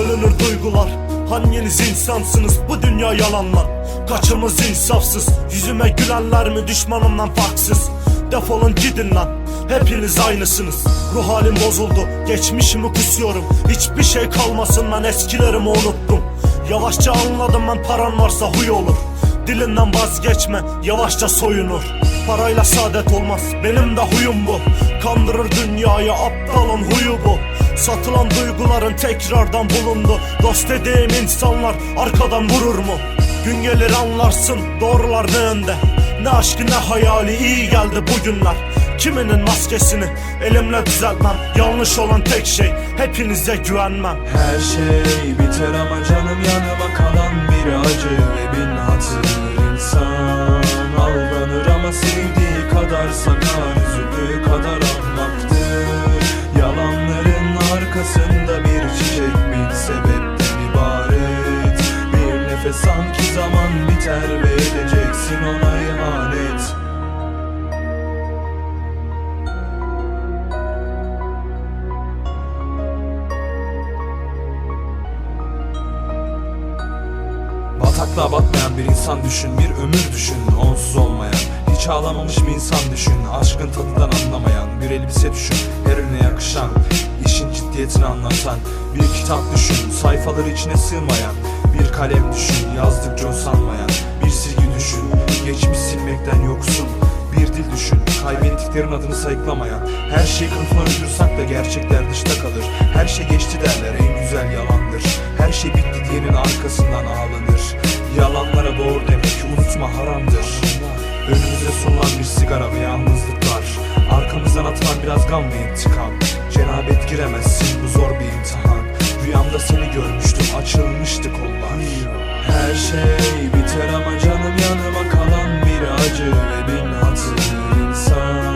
Bölünür duygular. Hanginiz insansınız? Bu dünya yalanlar. Kaçımız insafsız? Yüzüme gülenler mi? Düşmanımdan farksız. Defolun gidin lan. Hepiniz aynısınız. Ruh halim bozuldu. Geçmişimi kusuyorum. Hiçbir şey kalmasın ben eskilerimi unuttum. Yavaşça anladım ben paran varsa huy olur. Dilinden vazgeçme. Yavaşça soyunur. Parayla saadet olmaz. Benim de huyum bu. Kandırır dünyayı. Aptalın huyu bu Satılan duyguların tekrardan bulundu. Dost dediğim insanlar arkadan vurur mu? Gün gelir anlarsın doğrular ne önde. Ne aşkı ne hayali iyi geldi bugünler. Kiminin maskesini elimle düzeltmem. Yanlış olan tek şey hepinize güvenmem. Her şey biter ama canım yanıma kalan bir acı ve bin hatır insan. Aldanır ama sevdiği kadar sakar üzüldüğü kadar ahmaktır Nefes sanki zaman biter ve edeceksin ona ihanet Bataklığa batmayan bir insan düşün Bir ömür düşün. Onsuz olmayan Hiç ağlamamış bir insan düşün. Aşkın tadından anlamayan Bir elbise düşün. Her yakışan ciddiyetini anlatan Bir kitap düşün sayfaları içine sığmayan Bir kalem düşün yazdıkça usanmayan Bir silgi düşün geçmiş silmekten yoksun. Bir dil düşün Kaybettiklerin adını sayıklamayan. Her şeyi kılıfına uydursak da gerçekler dışta kalır. Her şey geçti derler en güzel yalandır. Her şey bitti diyenin arkasından ağlanır. Yalanlara doğru demek unutma haramdır. Önümüze sunulan bir sigara ve yalnızlık var Arkamızdan atılan biraz gam ve intikam isabet giremezsin. Bu zor bir imtihan. Rüyamda seni görmüştüm açılmıştı kollar. Her şey biter ama canım yanıma kalan bir acı ve bin hatı insan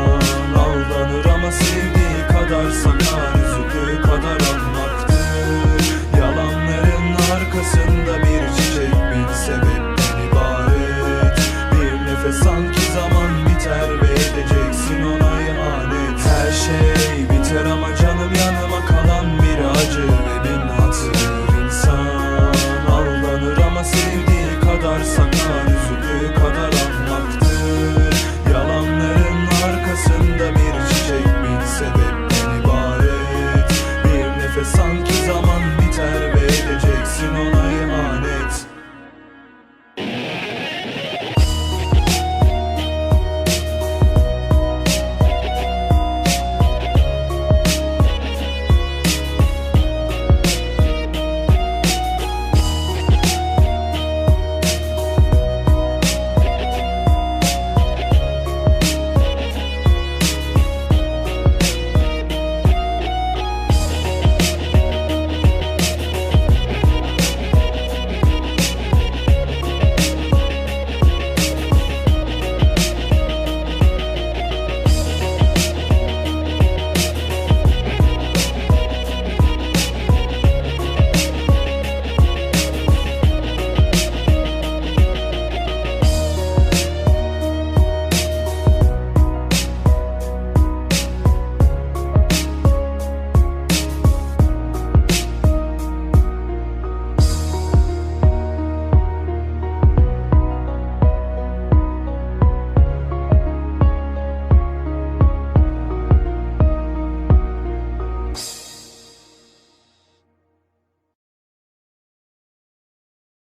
Aldanır ama sevdiği kadar sakar üzüldüğü kadar anlaktır. Yalanların arkasında bir çiçek bin sebepten ibaret. Bir nefes sanki